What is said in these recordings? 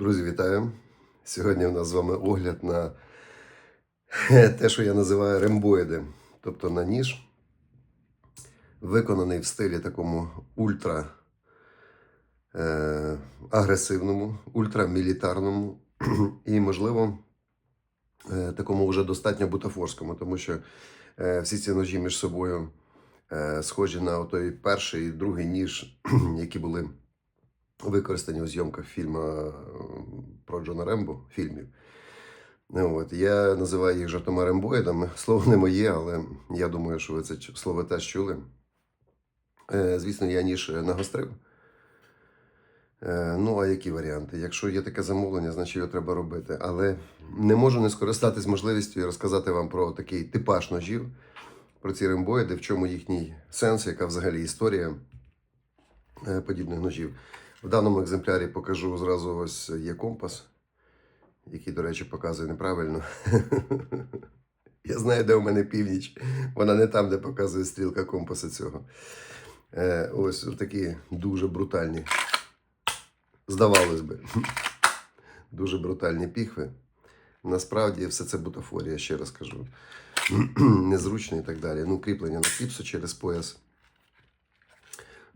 Друзі, вітаю! Сьогодні у нас з вами огляд на те, що я називаю рембоїди, тобто на ніж, виконаний в стилі такому ультра е, агресивному, ультрамілітарному і, можливо, е, такому вже достатньо бутафорському, тому що е, всі ці ножі між собою е, схожі на той перший і другий ніж, які були використані у зйомках фільму е, про Джона Рембо, фільмів. Ну, От, я називаю їх жартома рембоїдами. Слово не моє, але я думаю, що ви це слово теж чули. Е, звісно, я ніж нагострив. Е, ну, а які варіанти? Якщо є таке замовлення, значить його треба робити. Але не можу не скористатись можливістю і розказати вам про такий типаж ножів, про ці рембоїди, в чому їхній сенс, яка взагалі історія подібних ножів. В даному екземплярі покажу зразу ось є компас, який, до речі, показує неправильно. Я знаю, де у мене північ. Вона не там, де показує стрілка компаса цього. Е, ось такі дуже брутальні. Здавалось би, дуже брутальні піхви. Насправді все це бутафорія, ще раз кажу. Незручно і так далі. Ну, кріплення на кліпсу через пояс.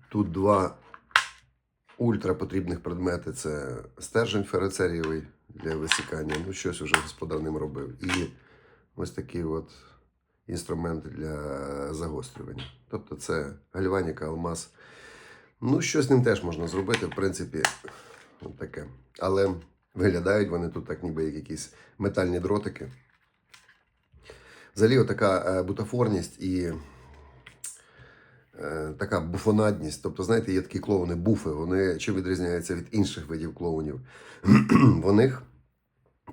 Тут два ультра потрібних предмети це стержень ферроцерієвий для висікання. Ну, щось уже господар ним робив. І ось такий от інструмент для загострювання. Тобто це гальваніка, алмаз. Ну, щось з ним теж можна зробити, в принципі, от таке. Але виглядають вони тут так, ніби як якісь метальні дротики. Взагалі, така бутафорність і е, така буфонадність. Тобто, знаєте, є такі клоуни, буфи. Вони чим відрізняються від інших видів клоунів? В них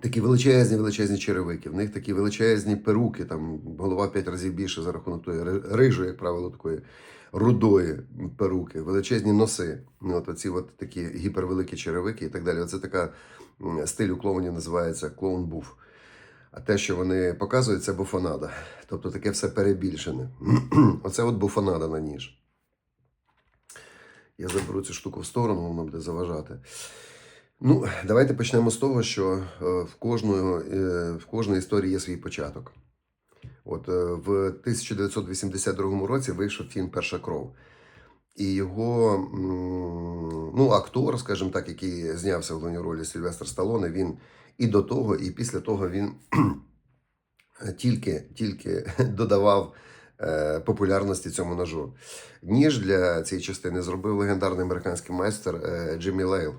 такі величезні, величезні черевики, в них такі величезні перуки, там голова п'ять разів більше за рахунок тої ри- рижої, як правило, такої рудої перуки, величезні носи. Ну, от оці от такі гіпервеликі черевики і так далі. Оце така стиль у клоунів називається клоун-буф. А те, що вони показують, це буфонада. Тобто таке все перебільшене. Оце от буфонада на ніж. Я заберу цю штуку в сторону, воно буде заважати. Ну, давайте почнемо з того, що е, в, кожного, е, в кожної історії є свій початок. От е, в 1982 році вийшов фільм Перша кров. І його ну, актор, скажімо так, який знявся в головній ролі Сильвестр Сталоне, він і до того, і після того він тільки, тільки додавав е, популярності цьому ножу. Ніж для цієї частини зробив легендарний американський майстер е, Джиммі Лейл.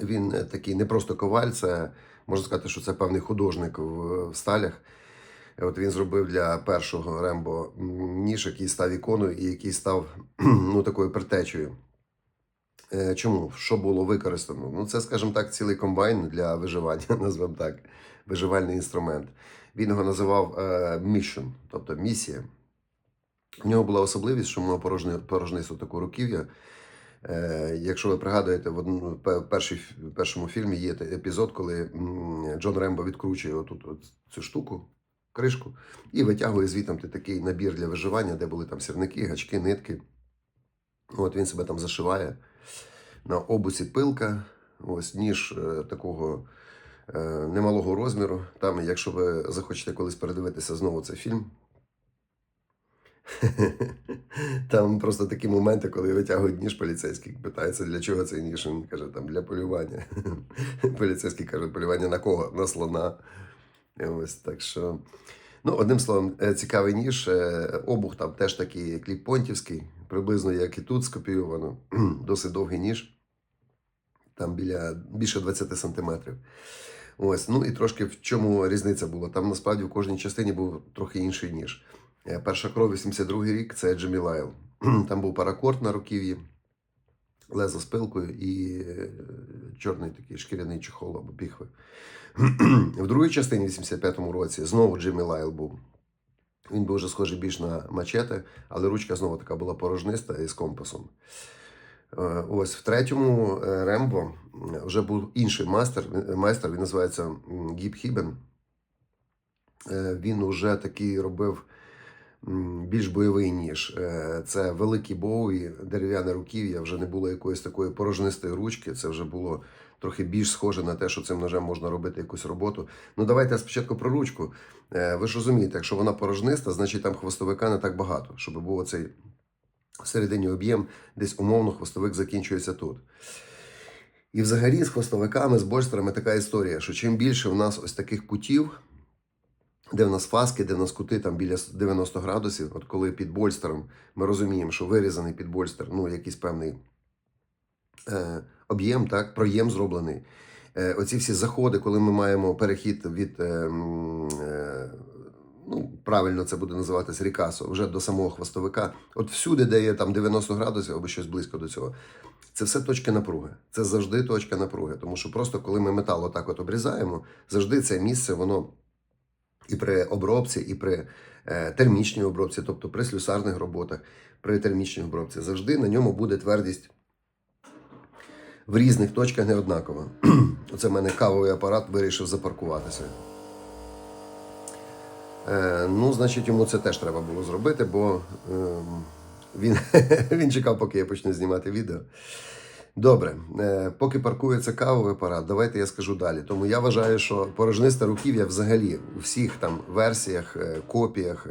Він е, такий не просто коваль, це можна сказати, що це певний художник в, в сталях. От він зробив для першого Рембо ніж, який став іконою і який став ну, такою притечею. Е, Чому? Що було використано? Ну, це, скажімо так, цілий комбайн для виживання, назвемо так, виживальний інструмент. Він його називав е, mission, тобто місія. В нього була особливість, що мав порожни, порожнисту таку руків'я. Е, якщо ви пригадуєте, в в першому фільмі є епізод, коли Джон Рембо відкручує отут от цю штуку, кришку, і витягує звітом такий набір для виживання, де були там сірники, гачки, нитки. От він себе там зашиває. На обуці пилка, ось ніж е, такого е, немалого розміру. Там, якщо ви захочете колись передивитися знову цей фільм. Там просто такі моменти, коли витягують ніж поліцейський, питається, для чого цей ніж. Він каже, там для полювання. Поліцейський каже, полювання на кого? На слона. Ось так що. Ну, одним словом, е, цікавий ніж. Обух там теж такий кліппонтівський, приблизно як і тут скопійовано. Досить довгий ніж. Там біля більше 20 сантиметрів. Ось, ну і трошки в чому різниця була. Там насправді в кожній частині був трохи інший ніж. Е, Перша кров 82-й рік це Джиммі Лайл. Там був паракорд на руків'ї, лезо з пилкою і е, чорний такий шкіряний чехол або піхви. В другій частині, в 85-му році, знову Джиммі Лайл був. Він був вже схожий більш на мачете, але ручка знову така була порожниста і з компасом. Е, Ось в третьому е, Рембо вже був інший майстер, е, майстер він називається м, Гіб Хібен. Е, Він уже такий робив більш бойовий ніж. Е, Це великі боуї, дерев'яне руків'я, вже не було якоїсь такої порожнистої ручки, це вже було трохи більш схоже на те, що цим ножем можна робити якусь роботу. Ну давайте спочатку про ручку. Е, Ви ж розумієте, якщо вона порожниста, значить там хвостовика не так багато, щоб був оцей всередині об'єм, десь умовно хвостовик закінчується тут. І взагалі з хвостовиками, з больстерами така історія, що чим більше в нас ось таких кутів, де в нас фаски, де в нас кути там біля 90 градусів, от коли під больстером ми розуміємо, що вирізаний під больстер, ну, якийсь певний е, об'єм, так, проєм зроблений. Е, оці всі заходи, коли ми маємо перехід від, е, е, ну, правильно це буде називатися рікасо, вже до самого хвостовика. От всюди, де є там 90 градусів або щось близько до цього, це все точки напруги. Це завжди точка напруги. Тому що просто коли ми метал отак от обрізаємо, завжди це місце, воно і при обробці, і при термічній обробці, тобто при слюсарних роботах, при термічній обробці, завжди на ньому буде твердість в різних точках не однаково. Оце в мене кавовий апарат вирішив запаркуватися. Е, ну, значить, йому це теж треба було зробити, бо е, він, він чекав, поки я почну знімати відео. Добре, е, поки паркується кавовий апарат, давайте я скажу далі. Тому я вважаю, що порожнисте руків'я взагалі у всіх там версіях, е, копіях,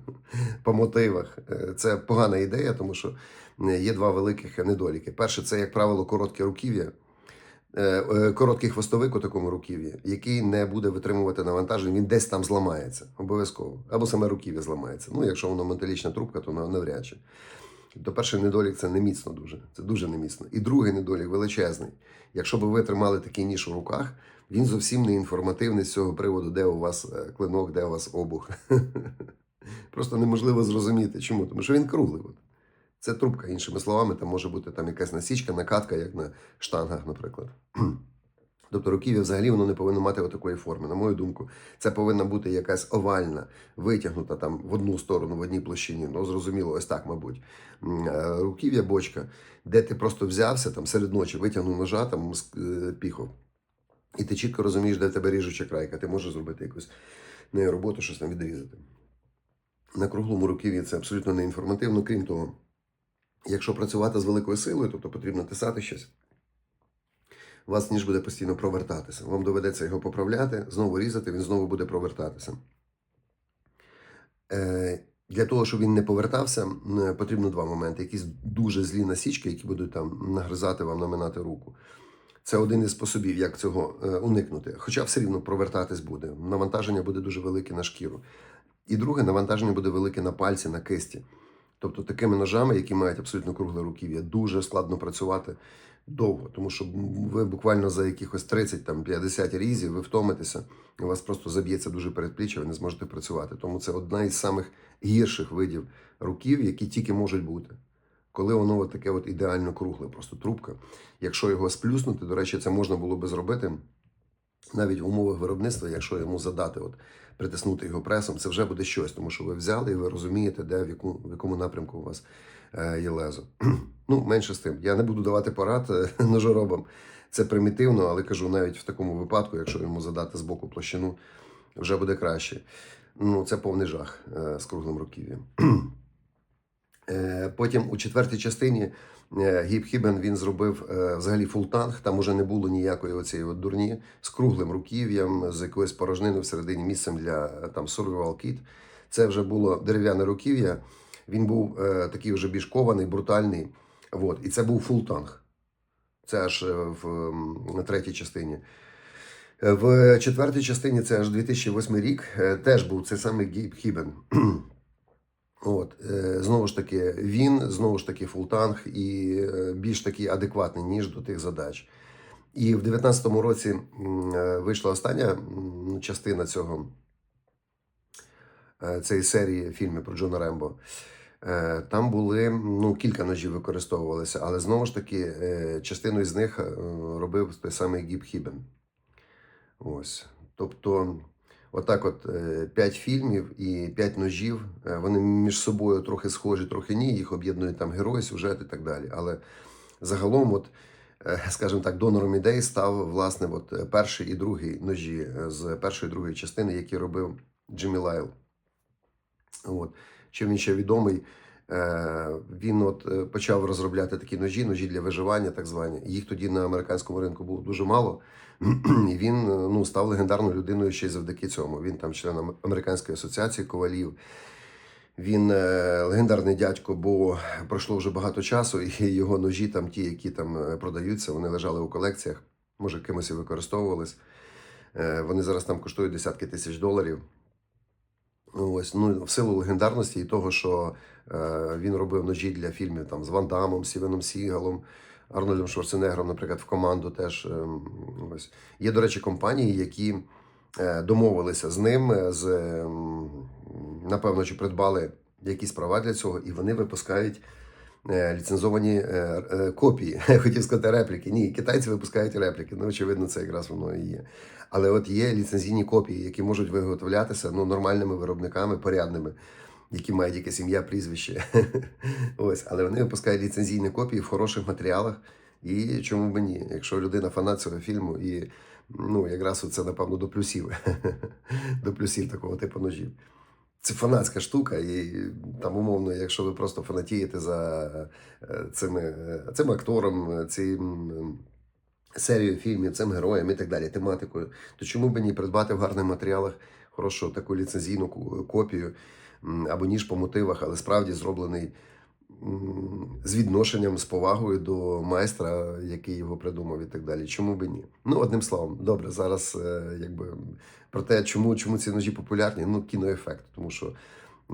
по мотивах е, це погана ідея, тому що є два великих недоліки. Перше, це, як правило, коротке руків'я. Короткий хвостовик у такому руків'ї, який не буде витримувати навантажень, він десь там зламається, обов'язково. Або саме руків'я зламається. Ну, якщо воно металічна трубка, то навряд чи. Тобто перший недолік це неміцно дуже. Це дуже неміцно. І другий недолік величезний. Якщо б ви тримали такий ніж у руках, він зовсім не інформативний з цього приводу, де у вас е, клинок, де у вас обух. Просто неможливо зрозуміти. Чому? Тому що він круглий. Це трубка, іншими словами, там може бути там якась насічка, накатка, як на штангах, наприклад. Тобто руків'я взагалі воно не повинно мати отакої форми. На мою думку, це повинна бути якась овальна, витягнута там в одну сторону, в одній площині. Ну, зрозуміло, ось так, мабуть. Е, Руків'я бочка, де ти просто взявся там серед ночі, витягнув ножа, там е, піхов. І ти чітко розумієш, де в тебе ріжуча крайка. Ти можеш зробити якусь нею роботу, щось там відрізати. На круглому руків'ї це абсолютно не інформативно. Крім того, якщо працювати з великою силою, тобто потрібно тисати щось, вас ніж буде постійно провертатися. Вам доведеться його поправляти, знову різати, він знову буде провертатися. Е, для того, щоб він не повертався, потрібно два моменти. Якісь дуже злі насічки, які будуть там нагризати вам, наминати руку. Це один із способів, як цього е, уникнути. Хоча все рівно провертатись буде. Навантаження буде дуже велике на шкіру. І друге, навантаження буде велике на пальці, на кисті. Тобто такими ножами, які мають абсолютно кругле руків'я, дуже складно працювати довго, тому що ви буквально за якихось 30 там 50 різів ви втомитеся, у вас просто заб'ється дуже передпліччя, ви не зможете працювати. Тому це одна із самих гірших видів руків, які тільки можуть бути. Коли воно от таке от ідеально кругле, просто трубка. Якщо його сплюснути, до речі, це можна було би зробити навіть в умовах виробництва, якщо йому задати, от притиснути його пресом, це вже буде щось, тому що ви взяли і ви розумієте, де в, яку, в якому напрямку у вас є лезо. ну, менше з тим. Я не буду давати порад е, ножоробам. Це примітивно, але кажу, навіть в такому випадку, якщо йому задати з боку площину, вже буде краще. Ну, це повний жах е, з круглим руків'ям. Е, Потім у четвертій частині е, Гіп Хібен він зробив е, взагалі фултанг. Там уже не було ніякої оцієї от дурні з круглим руків'ям, з якоюсь порожниною всередині місцем для е, там survival kit. Це вже було дерев'яне руків'я. Він був е, такий вже більш кований, брутальний. От. І це був фултанг. Це аж е, в м, третій частині. Е, В четвертій частині це аж 2008 рік. е, Теж був цей самий Гіп Хібен. От, е, знову ж таки, він, знову ж таки, фултанг і е, більш такий адекватний, ніж до тих задач. І в 19-му році е, вийшла остання частина цього е, цієї серії фільмів про Джона Рембо. Е, Там були ну, кілька ножів використовувалися, але знову ж таки, е, частину з них е, робив той самий Гіб Хібен. Ось. Тобто, отак, от е, п'ять фільмів і п'ять ножів. Вони між собою трохи схожі, трохи ні. Їх об'єднують там герої, сюжет і так далі. Але загалом, от, скажімо так, донором ідей став власне от, перший і другий ножі з першої і другої частини, які робив Джиммі Лайл. От. Чим він ще відомий? Е, Він от е, почав розробляти такі ножі, ножі для виживання, так звані. Їх тоді на американському ринку було дуже мало. І він е, ну, став легендарною людиною ще й завдяки цьому. Він там член Американської асоціації ковалів. Він легендарний дядько, бо пройшло вже багато часу, і його ножі, там ті, які там продаються, вони лежали у колекціях, може, кимось і використовувались. Вони зараз там коштують десятки тисяч доларів. Ось, ну, в силу легендарності і того, що е, він робив ножі для фільмів там, з Ван Дамом, Сівеном Сігалом, Арнольдом Шварценеггером, наприклад, в команду теж. е, ось. Є, до речі, компанії, які е, домовилися з ним, е, з, е, напевно, чи придбали якісь права для цього, і вони випускають ліцензовані е, е, копії. Хотів сказати репліки. Ні, китайці випускають репліки. Ну, очевидно, це якраз воно і є. Але от є ліцензійні копії, які можуть виготовлятися ну, нормальними виробниками, порядними, які мають якесь ім'я, прізвище. Ось, але вони випускають ліцензійні копії в хороших матеріалах. І чому б ні? Якщо людина фанат цього фільму, і ну, якраз це, напевно, до плюсів, до плюсів такого типу ножів. Це фанатська штука, і там, умовно, якщо ви просто фанатієте за е, цими, е, цим актором, е, цим серією фільмів, цим героєм і так далі, тематикою, то чому б ні придбати в гарних матеріалах хорошу таку ліцензійну копію або ніж по мотивах, але справді зроблений з відношенням, з повагою до майстра, який його придумав, і так далі. Чому би ні? Ну, одним словом, добре, зараз е, якби про те, чому, чому ці ножі популярні, ну, кіноефект, тому що.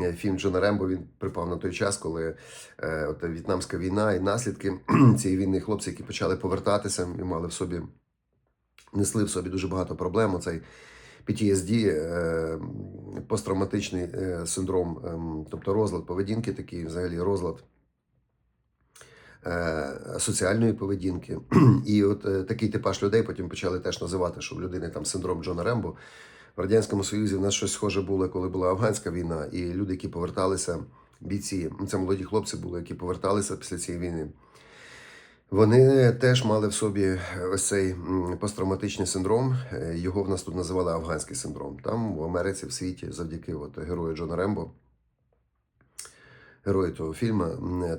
е, Фільм Джона Рембо він припав на той час, коли е, от В'єтнамська війна і наслідки цієї війни, хлопці, які почали повертатися і мали в собі, несли в собі дуже багато проблем. Оцей PTSD, е, посттравматичний е, синдром, ем, тобто розлад поведінки, такий взагалі розлад е, соціальної поведінки. І от е, такий типаж людей потім почали теж називати, що в людини там синдром Джона Рембо. В Радянському Союзі в нас щось схоже було, коли була афганська війна, і люди, які поверталися, бійці, ну, це молоді хлопці були, які поверталися після цієї війни. Вони теж мали в собі ось цей посттравматичний синдром. Е, Його в нас тут називали афганський синдром. Там в Америці, в світі, завдяки от, герою Джона Рембо, герою того фільму,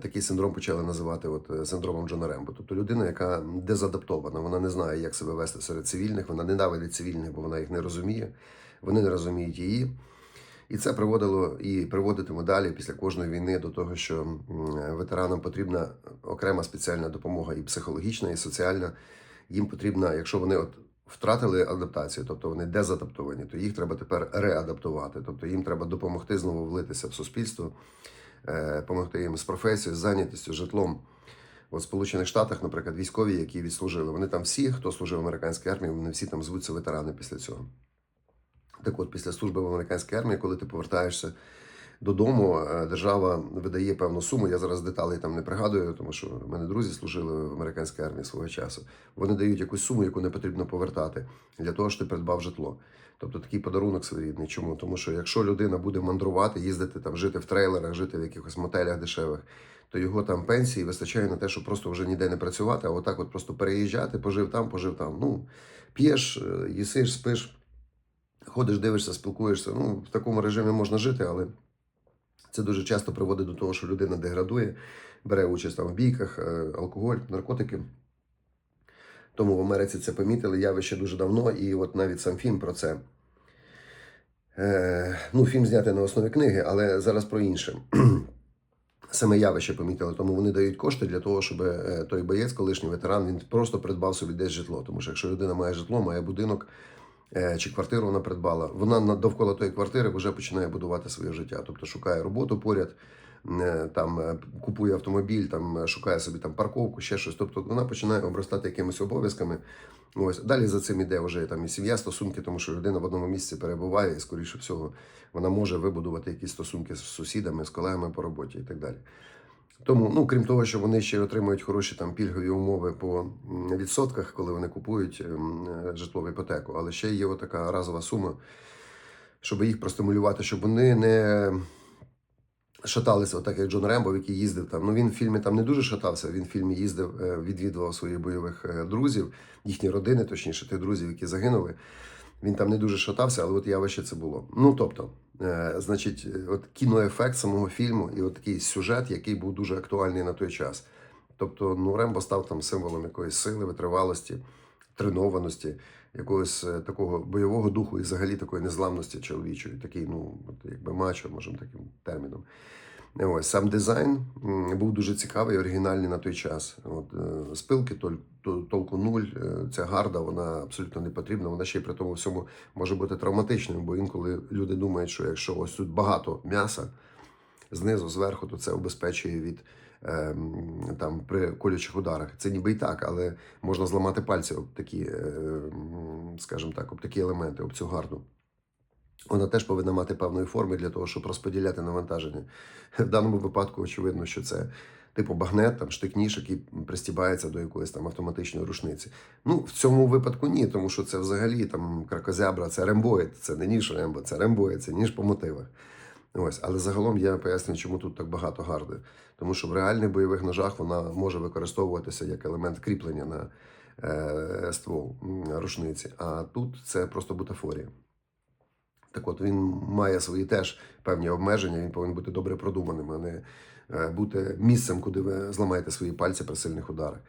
такий синдром почали називати от, е, синдромом Джона Рембо. Тобто людина, яка дезадаптована, вона не знає, як себе вести серед цивільних, вона ненавидить цивільних, бо вона їх не розуміє, вони не розуміють її. І це приводило і приводитиме далі після кожної війни до того, що ветеранам потрібна окрема спеціальна допомога і психологічна, і соціальна. Їм потрібна, якщо вони от втратили адаптацію, тобто вони дезадаптовані, то їх треба тепер реадаптувати. Тобто їм треба допомогти знову влитися в суспільство, допомогти їм з професією, з зайнятістю, житлом. От в Сполучених Штатах, наприклад, військові, які відслужили, вони там всі, хто служив в американській армії, вони всі там звуться ветерани після цього. Так от, після служби в американській армії, коли ти повертаєшся додому, е, держава видає певну суму. Я зараз деталей там не пригадую, тому що в мене друзі служили в американській армії свого часу. Вони дають якусь суму, яку не потрібно повертати для того, щоб ти придбав житло. Тобто такий подарунок своєрідний. Чому? Тому що якщо людина буде мандрувати, їздити там, жити в трейлерах, жити в якихось мотелях дешевих, то його там пенсії вистачає на те, щоб просто вже ніде не працювати, а отак от просто переїжджати, пожив там, пожив там. Ну, п'єш, е, їсиш, спиш. Ходиш, дивишся, спілкуєшся. Ну, в такому режимі можна жити, але це дуже часто приводить до того, що людина деградує, бере участь там в бійках, е, алкоголь, наркотики. Тому в Америці це помітили явище дуже давно, і от навіть сам фільм про це. Е, ну, фільм знятий на основі книги, але зараз про інше. Саме явище помітили, тому вони дають кошти для того, щоб е, той боєць, колишній ветеран, він просто придбав собі десь житло. Тому що якщо людина має житло, має будинок е, чи квартиру вона придбала, вона довкола тої квартири вже починає будувати своє життя. Тобто шукає роботу поряд, там е, купує автомобіль, там е, шукає собі там парковку, ще щось. Тобто вона починає обростати якимись обов'язками. Ось далі за цим іде вже там і сім'я, стосунки, тому що людина в одному місці перебуває, і скоріше всього вона може вибудувати якісь стосунки з сусідами, з колегами по роботі і так далі. Тому, ну крім того, що вони ще й отримують хороші там пільгові умови по відсотках, коли вони купують ем, е, житлову іпотеку, але ще є така разова сума, щоб їх простимулювати, щоб вони не шаталися, отак як Джон Рембо, який їздив там. Ну він в фільмі там не дуже шатався. Він в фільмі їздив, е, відвідував своїх бойових е, друзів, їхні родини, точніше, тих друзів, які загинули. Він там не дуже шатався, але от явище це було. Ну тобто, е, значить, от кіноефект самого фільму і от такий сюжет, який був дуже актуальний на той час. Тобто, ну Рембо став там символом якоїсь сили, витривалості, тренованості, якогось е, такого бойового духу і взагалі такої незламності чоловічої, такий, ну, якби мачо, можемо таким терміном. Ось сам дизайн був дуже цікавий, оригінальний на той час. От е, спилки толку нуль. е, Ця гарда, вона абсолютно не потрібна. Вона ще й при тому всьому може бути травматичною, бо інколи люди думають, що якщо ось тут багато м'яса знизу, зверху, то це обезпечує від ем, там при колючих ударах. Це ніби і так, але можна зламати пальці об такі, е, скажімо так, об такі елементи, об цю гарду. Вона теж повинна мати певної форми для того, щоб розподіляти навантаження. В даному випадку очевидно, що це типу багнет, там штик-ніж, який пристібається до якоїсь там автоматичної рушниці. Ну, в цьому випадку ні, тому що це взагалі там кракозябра, це рембоїд, це не ніж рембо, це рембоїд, це ніж по мотивах. Ось, але загалом я пояснюю, чому тут так багато гарди. Тому що в реальних бойових ножах вона може використовуватися як елемент кріплення на е, ствол рушниці. А тут це просто бутафорія. Так от він має свої теж певні обмеження, він повинен бути добре продуманим, а не е, бути місцем, куди ви зламаєте свої пальці при сильних ударах.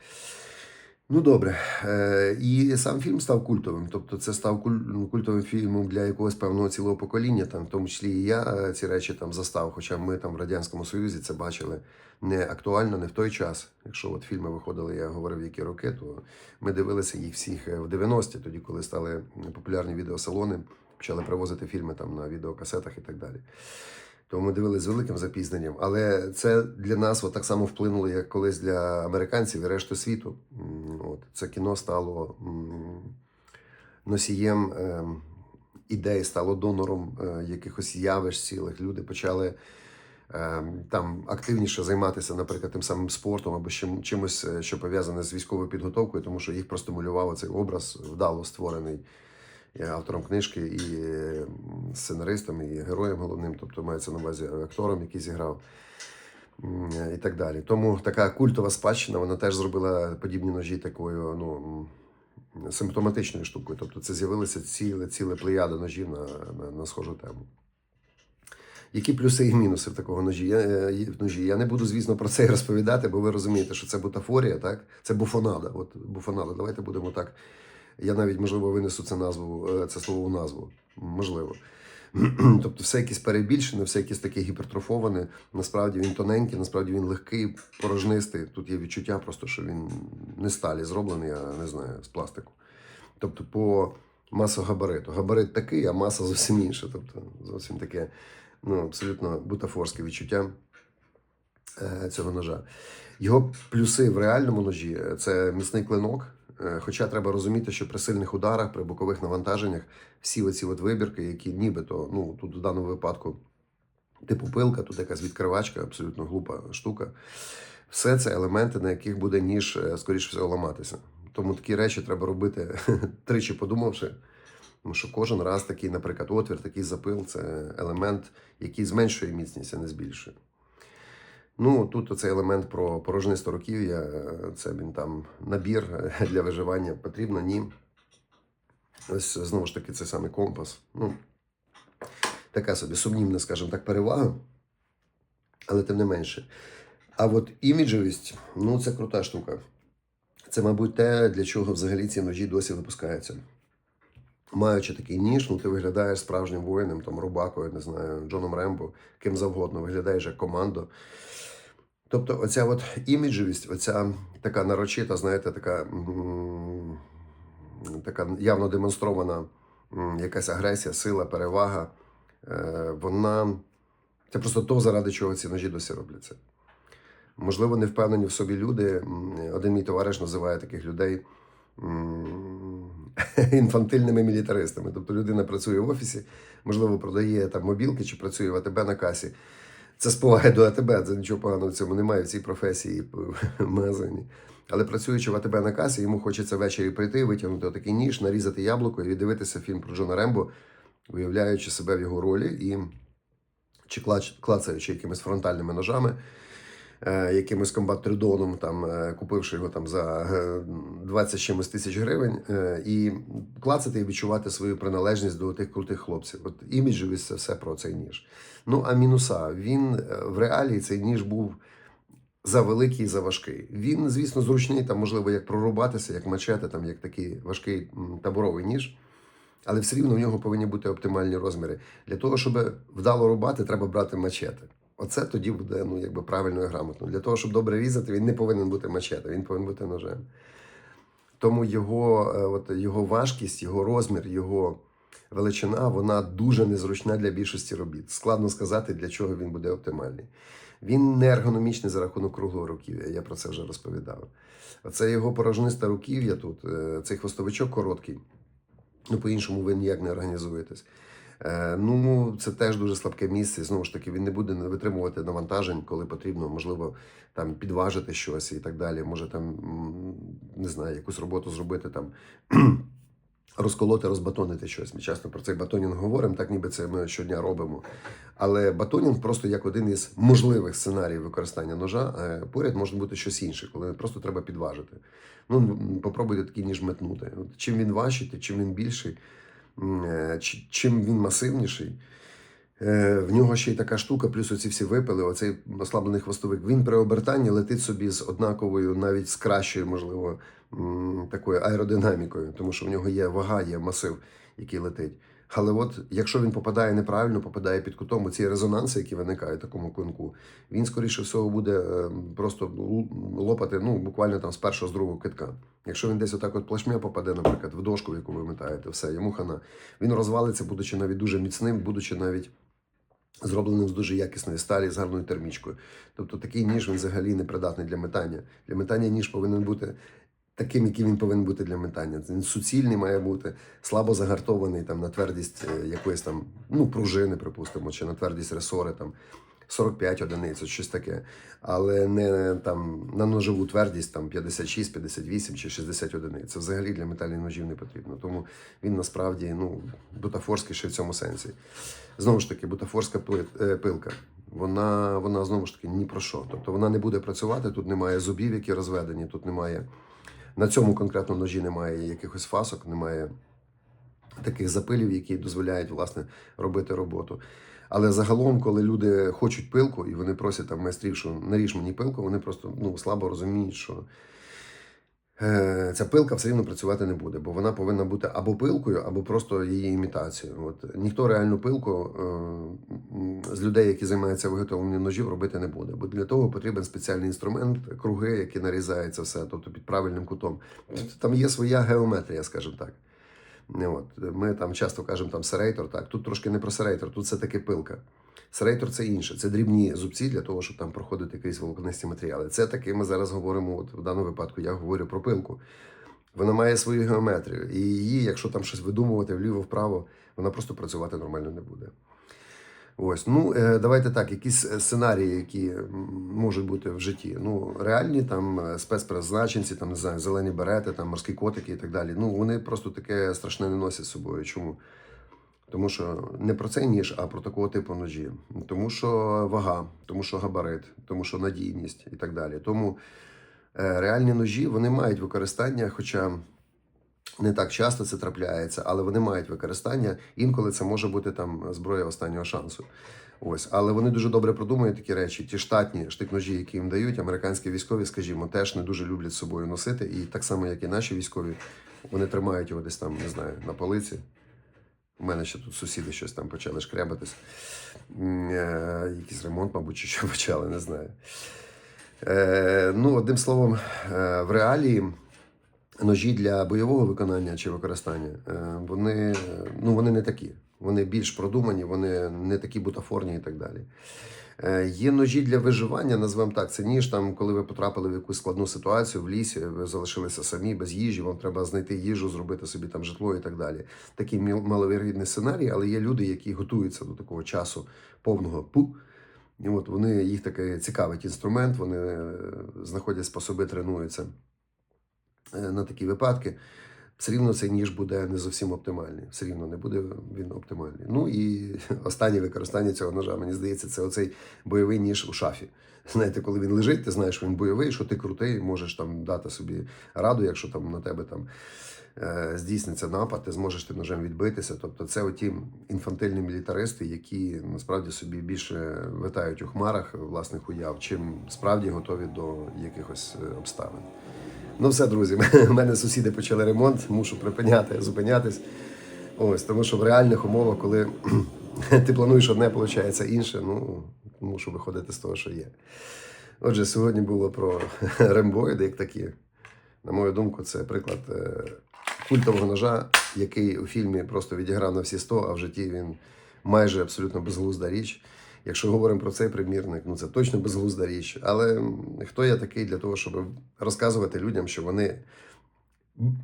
Ну добре. Е, І сам фільм став культовим. Тобто, це став ну, культовим фільмом для якогось певного цілого покоління. Там, в тому числі і я е, ці речі там застав. Хоча ми там в Радянському Союзі це бачили не актуально, не в той час. Якщо от фільми виходили, я говорив, які роки, то ми дивилися їх всіх е, в 90-ті, тоді, коли стали популярні відеосалони, почали привозити фільми там на відеокасетах і так далі. Тому ми дивилися з великим запізненням. Але це для нас от так само вплинуло, як колись для американців і решти світу. От, це кіно стало носієм ем, ідей, стало донором е, якихось явищ цілих. Люди почали ем, там активніше займатися, наприклад, тим самим спортом або чим, чимось, е, що пов'язане з військовою підготовкою, тому що їх простимулював цей образ вдало створений і автором книжки, і е, сценаристом, і героєм головним, тобто мається на увазі актором, який зіграв. І так далі. Тому така культова спадщина, вона теж зробила подібні ножі такою ну, симптоматичною штукою. Тобто це з'явилися ціле, ціле плеяда ножів на, на, на схожу тему. Які плюси і мінуси в такого ножі? Я, е, ножі? Я не буду, звісно, про це розповідати, бо ви розумієте, що це бутафорія, так? Це буфонада. От буфонада. Давайте будемо так. Я навіть, можливо, винесу це назву, е, це слово в назву. Можливо. Тобто, все якесь перебільшене, все якесь таке гіпертрофоване. Насправді він тоненький, насправді він легкий, порожнистий. Тут є відчуття, просто що він не сталі зроблений, а не знаю, з пластику. Тобто, по масогабариту. Габарит такий, а маса зовсім інша. Тобто, зовсім таке ну, абсолютно бутафорське відчуття е, цього ножа. Його плюси в реальному ножі е, це міцний клинок. Е, Хоча треба розуміти, що при сильних ударах, при бокових навантаженнях, всі оці от вибірки, які нібито, ну тут в даному випадку, типу пилка, тут якась відкривачка, абсолютно глупа штука. Все це елементи, на яких буде ніж, е, скоріше всього, ламатися. Тому такі речі треба робити тричі подумавши. Тому що кожен раз такий, наприклад, отвір, такий запил це елемент, який зменшує міцність, а не збільшує. Ну, тут оцей елемент про порожнисте руків'я, е, це він там набір е, для виживання потрібно, ні. Ось знову ж таки, це саме компас. Ну, така собі сумнівна, скажімо так, перевага, але тим не менше. А от іміджевість, ну, це крута штука. Це, мабуть, те, для чого взагалі ці ножі досі випускаються. Маючи такий ніж, ну ти виглядаєш справжнім воїном, там Рубакою, не знаю, Джоном Рембо, ким завгодно, виглядаєш як командо. Тобто, оця от іміджевість, оця така нарочита, знаєте, така, така явно демонстрована якась агресія, сила, перевага, е, вона це просто то, заради чого ці ножі досі робляться. Можливо, не впевнені в собі люди. Один мій товариш називає таких людей інфантильними мілітаристами. Тобто людина працює в офісі, можливо, продає там мобілки чи працює в АТБ на касі. Це сповагає до АТБ, це нічого поганого в цьому немає в цій професії в магазині. Але працюючи в АТБ на касі, йому хочеться ввечері прийти, витягнути отакий ніж, нарізати яблуко і віддивитися фільм про Джона Рембо, уявляючи себе в його ролі і чи клацаючи якимись фронтальними ножами, якимось комбат-тридоном, там, е, купивши його там за е, 20 чимось тисяч гривень, е, і клацати і відчувати свою приналежність до тих крутих хлопців. От іміджовість це все про цей ніж. Ну а мінуса він е, в реалії цей ніж був за великий за важкий. Він, звісно, зручний, там, можливо, як прорубатися, як мачете, там, як такий важкий таборовий ніж. Але все рівно в нього повинні бути оптимальні розміри. Для того, щоб вдало рубати, треба брати мачете. Оце тоді буде ну, якби правильно і грамотно. Для того, щоб добре різати, він не повинен бути мачете, він повинен бути ножем. Тому його, е, от, його важкість, його розмір, його величина, вона дуже незручна для більшості робіт. Складно сказати, для чого він буде оптимальний. Він не ергономічний за рахунок круглого руків'я, я про це вже розповідав. Оце його порожнисте руків'я тут, е, цей хвостовичок короткий. Ну, по-іншому ви ніяк не організуєтесь. Е, ну, це теж дуже слабке місце. Знову ж таки, він не буде витримувати навантажень, коли потрібно, можливо, там підважити щось і так далі. Може там не знаю, якусь роботу зробити там. Розколоти, розбатонити щось. Ми часто про цей батонінг говоримо, так ніби це ми щодня робимо. Але батонінг просто як один із можливих сценаріїв використання ножа. е, Поряд може бути щось інше, коли просто треба підважити. Ну, попробуйте такий ніж метнути. Чим він важчий, чим він більший, чим він масивніший. Е, В нього ще й така штука, плюс оці всі випили, оцей ослаблений хвостовик. Він при обертанні летить собі з однаковою, навіть з кращою, можливо, такою аеродинамікою, тому що в нього є вага, є масив, який летить. Але от якщо він попадає неправильно, попадає під кутом, ці резонанси, які виникають в такому клинку, він, скоріше всього, буде е, просто лопати ну, буквально там з першого, з другого китка. Якщо він десь отак от плашмя попаде, наприклад, в дошку, яку ви метаєте, все, йому хана. Він розвалиться, будучи навіть дуже міцним, будучи навіть зробленим з дуже якісної сталі з гарною термічкою. Тобто такий ніж він взагалі не придатний для метання. Для метання ніж повинен бути таким, яким він повинен бути для метання. Він суцільний має бути, слабо загартований там, на твердість е, якоїсь там ну, пружини, припустимо, чи на твердість ресори. Там, 45 одиниць, щось таке, але не там на ножову твердість там 56, 58 чи 60 одиниць. Це взагалі для метальних ножів не потрібно. Тому він насправді ну, бутафорський ще в цьому сенсі. Знову ж таки, бутафорська е, пилка. Вона, вона знову ж таки ні про що. Тобто вона не буде працювати, тут немає зубів, які розведені, тут немає. На цьому конкретно ножі немає якихось фасок, немає таких запилів, які дозволяють власне робити роботу. Але загалом, коли люди хочуть пилку і вони просять там майстрів, що наріж мені пилку, вони просто ну, слабо розуміють, що ця пилка все рівно працювати не буде, бо вона повинна бути або пилкою, або просто її імітацією. От ніхто реальну пилку е, з людей, які займаються виготовленням ножів, робити не буде. Бо для того потрібен спеціальний інструмент, круги, які нарізаються все, тобто під правильним кутом. Там є своя геометрія, скажімо так. От. Ми там часто кажемо там серейтор, так. Тут трошки не про серейтор, тут це таки пилка. Серейтор це інше, це дрібні зубці для того, щоб там проходити якісь волокнисті матеріали. Це таки ми зараз говоримо, от в даному випадку я говорю про пилку. Вона має свою геометрію. І її, якщо там щось видумувати вліво-вправо, вона просто працювати нормально не буде. Ось, ну е, давайте так, якісь сценарії, які можуть бути в житті. Ну, реальні там е, спецпризначенці, там не знаю, зелені берети, там морські котики і так далі. Ну, вони просто таке страшне не носять з собою. Чому? Тому що не про цей ніж, а про такого типу ножі. Тому що вага, тому що габарит, тому що надійність і так далі. Тому е, реальні ножі вони мають використання, хоча не так часто це трапляється, але вони мають використання. Інколи це може бути там зброя останнього шансу. Ось, але вони дуже добре продумують такі речі. Ті штатні штик-ножі, які їм дають, американські військові, скажімо, теж не дуже люблять з собою носити. І так само, як і наші військові, вони тримають його десь там, не знаю, на полиці. У мене ще тут сусіди щось там почали шкрябатись. Е, Якийсь ремонт, мабуть, чи що почали, не знаю. Е, ну, одним словом, е, в реалії ножі для бойового виконання чи використання, е, вони, ну, вони не такі. Вони більш продумані, вони не такі бутафорні і так далі. Е, Є ножі для виживання, назвемо так. Це ніж там, коли ви потрапили в якусь складну ситуацію в лісі, ви залишилися самі без їжі, вам треба знайти їжу, зробити собі там житло і так далі. Такий маловірогідний сценарій, але є люди, які готуються до такого часу повного пу. І от вони їх таки цікавить інструмент, вони е, знаходять способи, тренуються на такі випадки. все рівно цей ніж буде не зовсім оптимальний. Все рівно не буде він оптимальний. Ну і останнє використання цього ножа, мені здається, це оцей бойовий ніж у шафі. Знаєте, коли він лежить, ти знаєш, він бойовий, що ти крутий, можеш там дати собі раду, якщо там на тебе там е, здійсниться напад, ти зможеш тим ножем відбитися. Тобто, це оті інфантильні мілітаристи, які насправді собі більше витають у хмарах власних уяв, чим справді готові до якихось е, обставин. Ну, все, друзі, в мене сусіди почали ремонт, мушу припиняти, зупинятись. Ось, тому що в реальних умовах, коли ти плануєш одне, виходить інше, ну мушу виходити з того, що є. Отже, сьогодні було про рембоїди, як такі. На мою думку, це приклад е, культового ножа, який у фільмі просто відіграв на всі 100, а в житті він майже абсолютно безглузда річ. Якщо говоримо про цей примірник, ну це точно безглузда річ. Але хто я такий для того, щоб розказувати людям, що вони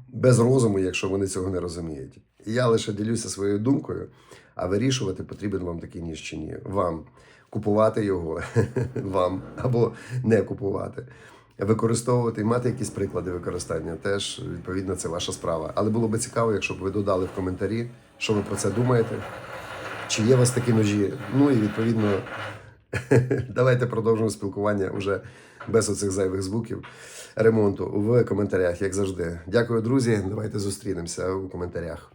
без розуму, якщо вони цього не розуміють. Я лише ділюся своєю думкою, а вирішувати, потрібен вам такий ніж чи ні. Вам купувати його, вам або не купувати. Використовувати і мати якісь приклади використання, теж відповідно це ваша справа. Але було би цікаво, якщо б ви додали в коментарі, що ви про це думаєте, чи є у вас такі ножі. Ну і відповідно, давайте продовжимо спілкування уже без оцих зайвих звуків ремонту в коментарях, як завжди. Дякую, друзі. Давайте зустрінемося у коментарях.